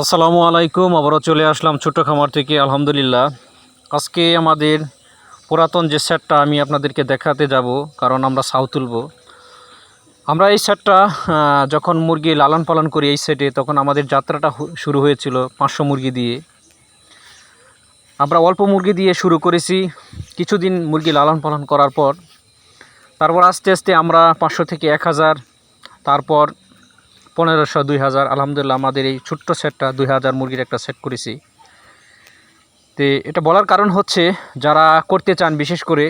আসসালামু আলাইকুম, আবারও চলে আসলাম ছোট্ট খামার থেকে, আলহামদুলিল্লাহ। আজকে আমাদের পুরাতন যে সেটটা আমি আপনাদেরকে দেখাতে যাব, কারণ আমরা সাউ তুলব। আমরা এই সেটটা যখন মুরগি লালন পালন করি এই সেটে, তখন আমাদের যাত্রাটা শুরু হয়েছিল পাঁচশো মুরগি দিয়ে। আমরা অল্প মুরগি দিয়ে শুরু করেছি, কিছুদিন মুরগি লালন পালন করার পর। তারপর আস্তে আস্তে আমরা পাঁচশো থেকে এক হাজার, তারপর পনেরোশো, দুই হাজার। আলহামদুলিল্লাহ, আমাদের এই ছোট্ট সেটটা দুই হাজার মুরগির একটা সেট করেছি। তো এটা বলার কারণ হচ্ছে, যারা করতে চান, বিশেষ করে,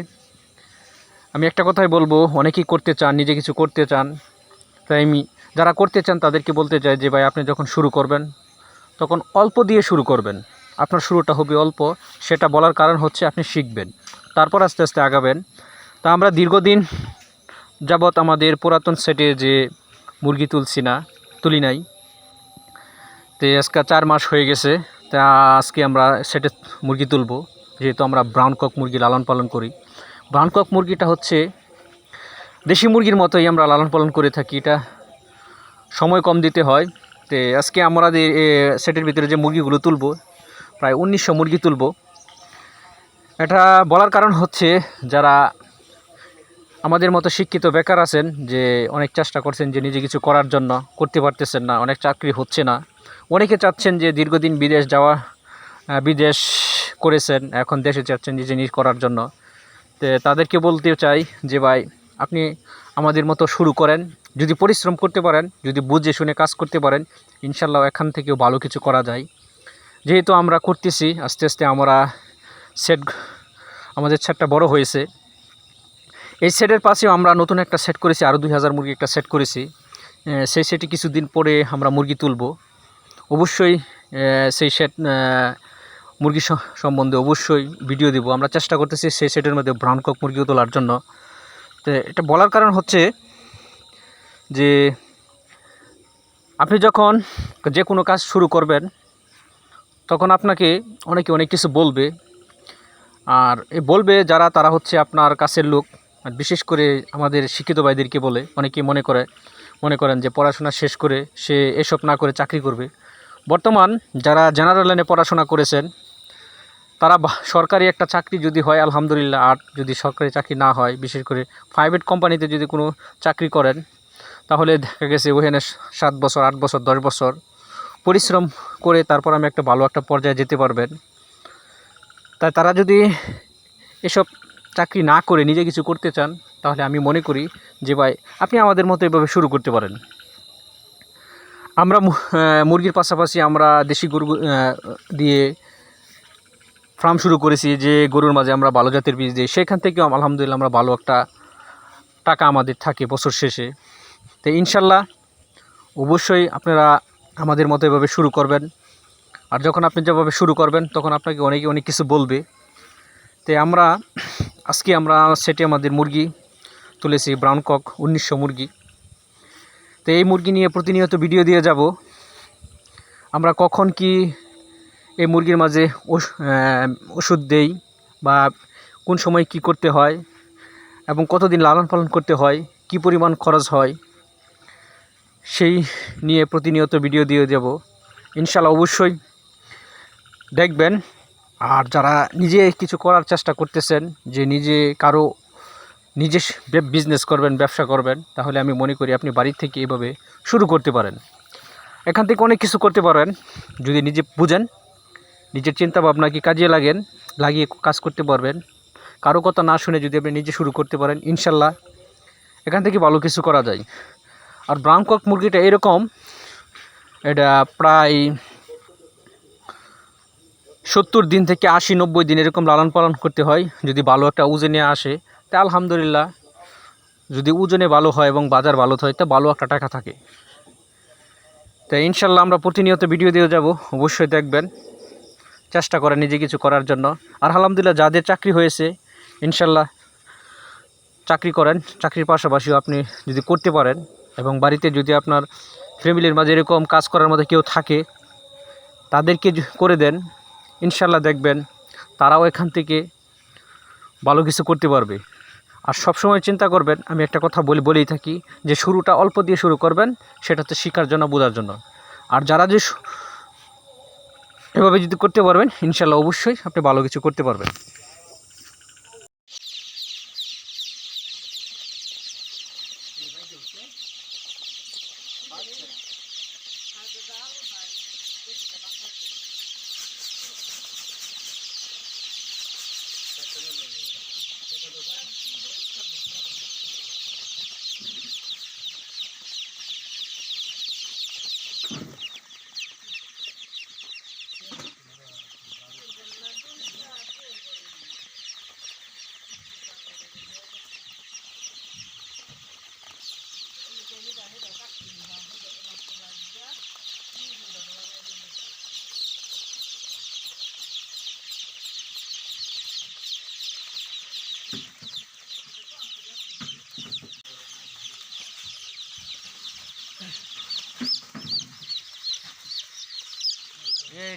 আমি একটা কথাই বলব, অনেকেই করতে চান, নিজে কিছু করতে চান, তাই আমি, যারা করতে চান, তাদেরকে বলতে চাই যে, ভাই, আপনি যখন শুরু করবেন, তখন অল্প দিয়ে শুরু করবেন। আপনার শুরুটা হবে অল্প। সেটা বলার কারণ হচ্ছে, আপনি শিখবেন। তারপর আস্তে আস্তে আগাবেন। তা আমরা দীর্ঘদিন যাবৎ আমাদের পুরাতন সেটে যে মুরগি তুলছি না তুলি নাই। তো আজকে চার মাস হয়ে গেছে, তা আজকে আমরা সেটে মুরগি তুলবো। যেহেতু আমরা ব্রাউন কক মুরগি লালন পালন করি। ব্রাউন কক মুরগিটা হচ্ছে দেশি মুরগির মতোই আমরা লালন পালন করে থাকি। এটা সময় কম দিতে হয়। তো আজকে আমরা সেটের ভিতরে যে মুরগিগুলো তুলব, প্রায় উনিশশো মুরগি তুলব। এটা বলার কারণ হচ্ছে যারা আমাদের মতো শিক্ষিত বেকার আছেন যে অনেক চেষ্টা করছেন যে নিজে কিছু করার জন্য, করতে পারতেছেন না, অনেক চাকরি হচ্ছে না। অনেকে চাচ্ছেন যে দীর্ঘদিন বিদেশ যাওয়া বিদেশ করেছেন, এখন দেশে চাচ্ছেন যে জিনিস করার জন্য। তো তাদেরকে বলতে চাই যে, ভাই, আপনি আমাদের মতো শুরু করেন, যদি পরিশ্রম করতে পারেন, যদি বুঝে শুনে কাজ করতে পারেন, ইনশাল্লাহ এখান থেকেও ভালো কিছু করা যায়। যেহেতু আমরা করতেছি, আস্তে আস্তে আমরা সেট আমাদের সেটটা বড় হয়েছে। এই সেটের পাশেও আমরা নতুন একটা সেট করেছি আরও দুই হাজার মুরগি একটা সেট করেছি। সেই সেটে কিছুদিন পরে আমরা মুরগি তুলব। অবশ্যই সেই সেট মুরগি সম্বন্ধে অবশ্যই ভিডিও দেব। আমরা চেষ্টা করতেছি সেই সেটের মধ্যে ব্রাউন কক মুরগিও তোলার জন্য। তো এটা বলার কারণ হচ্ছে যে, আপনি যখন যে কোনো কাজ শুরু করবেন, তখন আপনাকে অনেকে অনেক কিছু বলবে। আর বলবে যারা, তারা হচ্ছে আপনার কাছের লোক। আর বিশেষ করে আমাদের শিক্ষিত ভাইদেরকে বলে, অনেকেই মনে করে, মনে করেন যে পড়াশোনা শেষ করে সে এসব না করে চাকরি করবে। বর্তমান যারা জেনারেল লাইনে পড়াশোনা করেছেন, তারা সরকারি একটা চাকরি যদি হয়, আলহামদুলিল্লাহ, আর যদি সরকারি চাকরি না হয়, বিশেষ করে প্রাইভেট কোম্পানিতে যদি কোনো চাকরি করেন, তাহলে দেখা গেছে ওখানে সাত বছর, আট বছর, দশ বছর পরিশ্রম করে তারপর আমি একটা ভালো একটা পর্যায়ে যেতে পারবেন। তাই তারা যদি এসব চাকরি না করে নিজে কিছু করতে চান, তাহলে আমি মনে করি যে ভাই, আপনি আমাদের মতো এভাবে শুরু করতে পারেন। আমরা মুরগির পাশাপাশি আমরা দেশি গরু দিয়ে ফার্ম শুরু করেছি যে গরুর মাঝে আমরা ভালো জাতের বীজ দিই। সেখান থেকেও আলহামদুলিল্লাহ আমরা ভালো একটা টাকা আমাদের থাকে বছর শেষে। তো ইনশাল্লাহ অবশ্যই আপনারা আমাদের মতো এভাবে শুরু করবেন। আর যখন আপনি যেভাবে শুরু করবেন, তখন আপনাকে অনেকে অনেক কিছু বলবে। তো আমরা আজকে আমরা সেটে আমাদের মুরগি তুলেছি ব্রাউন কক উনিশশো মুরগি। তো এই মুরগি নিয়ে প্রতিনিয়ত ভিডিও দিয়ে যাব। আমরা কখন কি এই মুরগির মাঝে ওষ- ওষুধ দেই বা কোন সময় কি করতে হয় এবং কতদিন লালন পালন করতে হয়, কি পরিমাণ খরচ হয়, সেই নিয়ে প্রতিনিয়ত ভিডিও দিয়ে যাব। ইনশাল্লাহ অবশ্যই দেখবেন। আর যারা নিজে কিছু করার চেষ্টা করতেছেন, যে নিজে কারও নিজে বিজনেস করবেন, ব্যবসা করবেন, তাহলে আমি মনে করি আপনি বাড়ির থেকে এভাবে শুরু করতে পারেন। এখান থেকে অনেক কিছু করতে পারেন, যদি নিজে বুঝেন, নিজের চিন্তা ভাবনাকে কাজে লাগেন, লাগিয়ে কাজ করতে পারবেন। কারও কথা না শুনে যদি আপনি নিজে শুরু করতে পারেন, ইনশাল্লাহ এখান থেকে ভালো কিছু করা যায়। আর ব্রাউন কক মুরগিটা এরকম, এটা প্রায় সত্তর দিন থেকে আশি, নব্বই দিন এরকম লালন পালন করতে হয়। যদি ভালো একটা ওজনে আসে, তা আলহামদুলিল্লাহ। যদি ওজনে ভালো হয় এবং বাজার ভালো হয়, তা ভালো একটা টাকা থাকে। তাই ইনশাল্লাহ আমরা প্রতিনিয়ত ভিডিও দিয়ে যাব, অবশ্যই দেখবেন। চেষ্টা করেন নিজে কিছু করার জন্য। আর আলহামদুলিল্লাহ যাদের চাকরি হয়েছে, ইনশাল্লাহ চাকরি করেন। চাকরির পাশাপাশিও আপনি যদি করতে পারেন, এবং বাড়িতে যদি আপনার ফ্যামিলির মাঝে এরকম কাজ করার মধ্যে কেউ থাকে, তাদেরকে করে দেন ইনশাল্লাহ দেখবেন তারাও এখান থেকে ভালো কিছু করতে পারবে। আর সবসময় চিন্তা করবেন, আমি একটা কথা বলি বলেই থাকি যে শুরুটা অল্প দিয়ে শুরু করবেন, সেটা হচ্ছে শেখার জন্য, বোঝার জন্য। আর যারা যে এভাবে যদি করতে পারবেন, ইনশাল্লাহ অবশ্যই আপনি ভালো কিছু করতে পারবেন।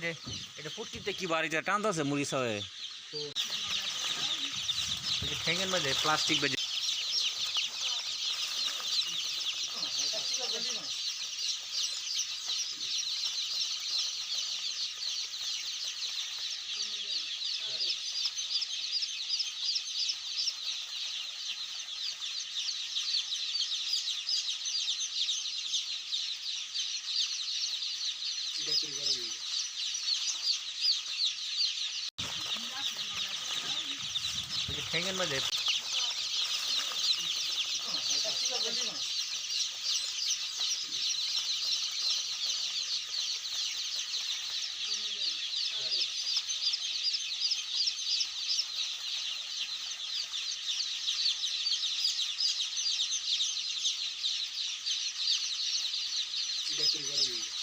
এই রে এটা পুটকিতে কি বাড়িতে টান আছে মুড়ি সবে ঠেঙ্গের মধ্যে প্লাস্টিক বেজে 이제 생일만 내. 이제 그리고